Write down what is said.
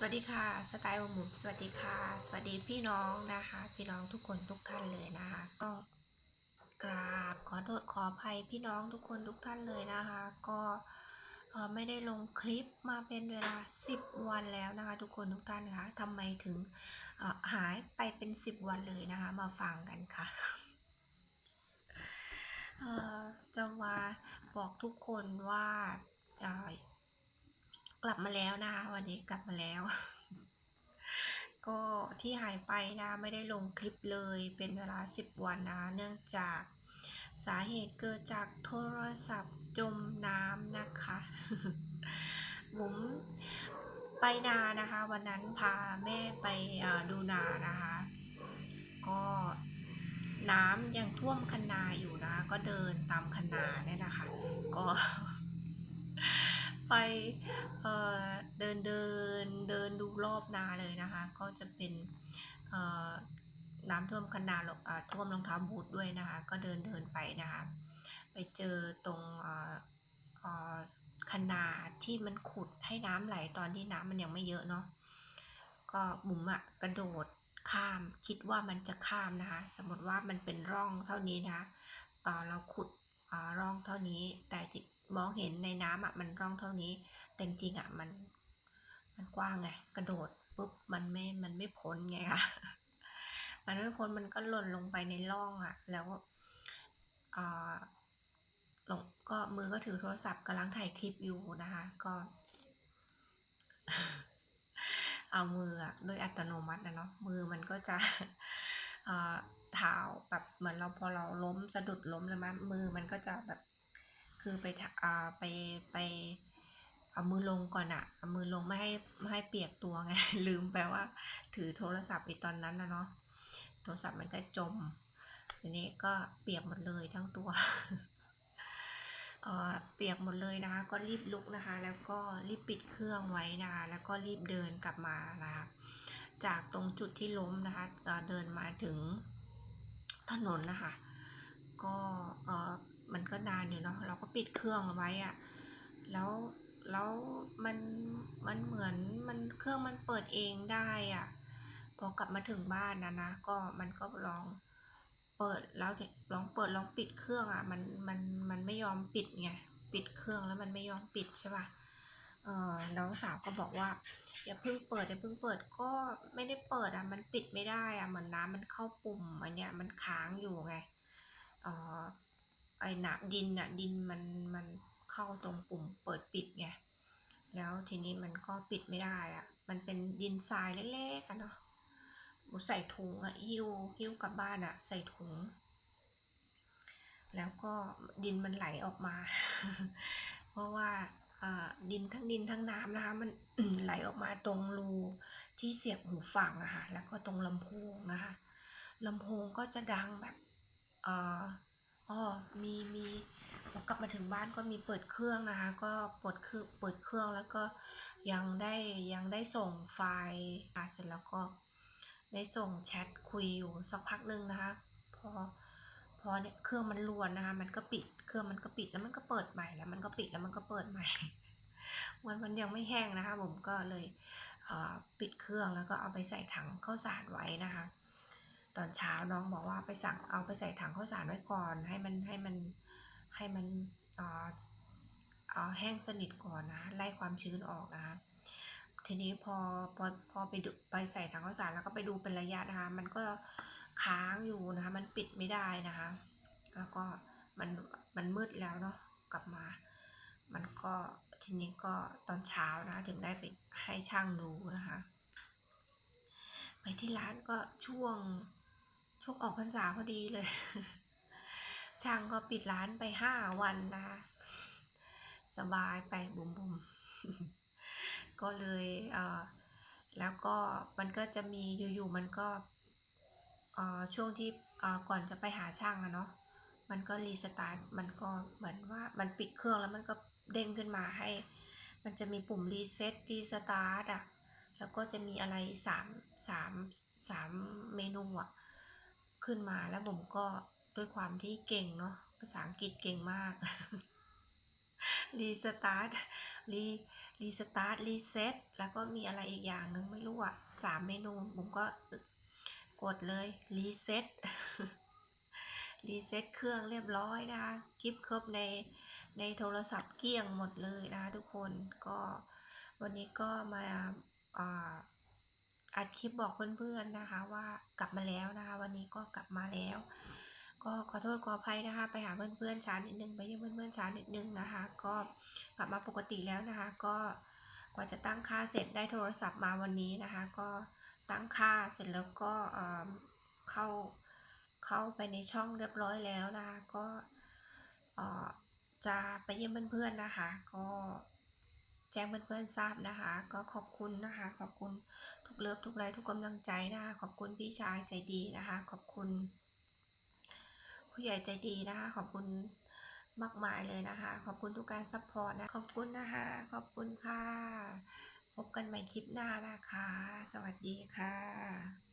สวัสดีค่ะ สไตล์หมุมสวัสดีค่ะ สวัสดีพี่น้องนะคะ พี่น้องทุกคนทุกท่านเลยนะคะ ก็กราบขอโทษขออภัยพี่น้องทุกคนทุกท่านเลยนะคะ ก็ไม่ได้ลงคลิปมาเป็นเวลา 10 วันแล้วนะคะ ทุกคนทุกท่านนะคะทำไมถึงหายไปเป็น 10 วันเลยนะคะ มาฟังกันค่ะจะมาบอกทุกคนว่าเอ่อ กลับมาแล้วนะคะวันนี้กลับมาแล้ว ก็ที่หายไปนะไม่ได้ลงคลิปเลยเป็นเวลา 10 วันนะเนื่องจากสาเหตุเกิดจากโทรศัพท์จมน้ำนะคะบุ๋มไปนานะคะ วันนั้นพาแม่ไปดูนานะคะ ก็น้ำยังท่วมคันนาอยู่นะ ก็เดินตามคันนาเนี่ยนะคะ ก็ ไปเเดินเดินเดินดูรอบนาเลยนะคะ ก็จะเป็นน้ำท่วมคันนาอ่าท่วมรองเท้าบูทด้วยนะคะ ก็เดินเดินไปนะคะ ไปเจอตรงคันนาที่มันขุดให้น้ำไหลตอนที่น้ำมันยังไม่เยอะเนาะก็บุ๋มอะกระโดดข้ามคิดว่ามันจะข้ามนะคะ สมมติว่ามันเป็นร่องเท่านี้นะคะเอ่อเราขุดร่องเท่านี้แต่ มองเห็นในน้ำอะมันร่องเท่านี้ แต่จริงอะมันมันกว้างไงกระโดดปุ๊บมันไม่ มันไม่พ้นไงคะมันไม่พ้นมันก็หล่นลงไปในร่องอะ แล้วอ่อลงก็มือก็ถือโทรศัพท์กำลังถ่ายคลิปอยู่นะคะ ก็ เอามืออะโดยอัตโนมัตินะเนาะมือมันก็จะเอ่อเท้าแบบเหมือนเราพอเราล้มสะดุดล้มเลยมั้ยมือมันก็จะแบบ คือไปอ่าไปไปเอามือลงก่อนอะเอามือลงไม่ให้ไม่ให้เปียกตัวไง ลืมไปว่า ถือโทรศัพท์ไปตอนนั้นนะเนาะโทรศัพท์มันก็จมทีนี้ก็เปียกหมดเลยทั้งตัวเอ่อเปียกหมดเลยนะคะ ก็รีบลุกนะคะ แล้วก็รีบปิดเครื่องไว้นะคะแล้วก็รีบเดินกลับมานะคะจากตรงจุดที่ล้มนะคะเอ่อเดินมาถึงถนนนะคะ ก็เออ มันก็นานอยู่เนาะเราก็ปิดเครื่องเอาไว้อะแล้วแล้วมันมันเหมือนมันเครื่องมันเปิดเองได้อะพอกลับมาถึงบ้านนะนะก็มันก็ลองเปิดแล้วลองเปิดลองปิดเครื่องอะมันมันมันไม่ยอมปิดไงปิดเครื่องแล้วมันไม่ยอมปิดใช่ป่ะเออน้องสาวก็บอกว่าอย่าเพิ่งเปิดอย่าเพิ่งเปิดก็ไม่ได้เปิดอะมันปิดไม่ได้อะเหมือนน้ำมันเข้าปุ่มอันเนี้ยมันค้างอยู่ไงเอ่อ ไอ้หนาดินน่ะดินมันมันเข้าตรงปุ่มเปิดปิดไงแล้วทีนี้มันก็ปิดไม่ได้อะมันเป็นดินทรายเล็กๆอะเนาะใส่ถุงอะหิ้วหิ้วกลับบ้านอะใส่ถุง แล้วก็ดินมันไหลออกมา เพราะว่าดินทั้งดินทั้งน้ำนะคะมันไหลออกมาตรงรูที่เสียบหูฟังอะค่ะแล้วก็ตรงลำโพงนะคะลำโพงก็จะดังแบบ อ๋อมีมีพอกลับมาถึงบ้านก็มีเปิดเครื่องนะคะ ก็เปิดคือเปิดเครื่องแล้วก็ยังได้ยังได้ส่งไฟล์อะเสร็จแล้วก็ได้ส่งแชทคุยอยู่สักพักหนึ่งนะคะ พอพอเนี่ยเครื่องมันรวนนะคะ มันก็ปิด เครื่องมันก็ปิดแล้วมันก็เปิดใหม่แล้วมันก็ปิดแล้วมันก็เปิดใหม่มันมันยังไม่แห้งนะคะ ผมก็เลยเอ่อปิดเครื่องแล้วก็เอาไปใส่ถังข้าวสารไว้นะคะ ตอนเช้าน้องบอกว่าไปสั่งเอาไปใส่ถังข้าวสารไว้ก่อน ให้มันให้มันให้มันเอ่อเอ่อแห้งสนิทก่อนนะไล่ความชื้นออกนะคะทีนี้พอพอพอไปดูไปใส่ถังข้าวสารแล้วก็ไปดูเป็นระยะนะคะ มันก็ค้างอยู่นะคะมันปิดไม่ได้นะคะ แล้วก็มันมันมืดแล้วเนาะกลับมา มันก็ทีนี้ก็ตอนเช้านะคะถึงได้ไปให้ช่างดูนะคะ ไปที่ร้านก็ช่วง ช่วงออกพรรษาพอดีเลย ช่างก็ปิดร้านไปห้าวันนะ สบายไปบุมบุมก็เลยเออแล้วก็มันก็จะมีอยู่ๆมันก็เออช่วงที่เออก่อนจะไปหาช่างอะเนาะมันก็รีสตาร์ทมันก็เหมือนว่ามันปิดเครื่องแล้วมันก็เด้งขึ้นมาให้ มันจะมีปุ่มรีเซ็ตรีสตาร์ทอะแล้วก็จะมีอะไรสามสามสามเมนูอะ ขึ้นมาแล้วผมก็ด้วยความที่เก่งเนาะภาษาอังกฤษเก่งมากรีสตาร์ทรีรีสตาร์ทรีเซ็ตแล้วก็มีอะไรอีกอย่างหนึ่งไม่รู้อะสามเมนูผมก็กดเลยรีเซ็ตรีเซ็ตเครื่องเรียบร้อยนะคะคลิปครบในในโทรศัพท์เกลี้ยงหมดเลยนะคะทุกคนก็วันนี้ก็มาอ่า อัดคลิปบอกเพื่อนๆนะคะ ว่ากลับมาแล้วนะคะ วันนี้ก็กลับมาแล้ว ก็ขอโทษขออภัยนะคะ ไปหาเพื่อนๆช้านิดนึงไปเยี่ยมเพื่อนๆช้านิดนึงนะคะ ก็กลับมาปกติแล้วนะคะ ก็กว่าจะตั้งค่าเสร็จได้โทรศัพท์มาวันนี้นะคะ ก็ตั้งค่าเสร็จแล้วก็เอ่อเข้าเข้าไปในช่องเรียบร้อยแล้วนะคะ ก็เอ่อจะไปเยี่ยมเพื่อนๆนะคะ ก็แจ้งเพื่อนๆทราบนะคะ ก็ขอบคุณนะคะ ขอบคุณ เลิฟทุกไลค์ทุกกำลังใจนะคะขอบคุณพี่ชายใจดีนะคะ ขอบคุณ ผู้ใหญ่ใจดีนะคะ ขอบคุณมากมายเลยนะคะ ขอบคุณทุกการซัพพอร์ตนะขอบคุณนะคะ ขอบคุณค่ะ พบกันใหม่คลิปหน้านะคะ สวัสดีค่ะ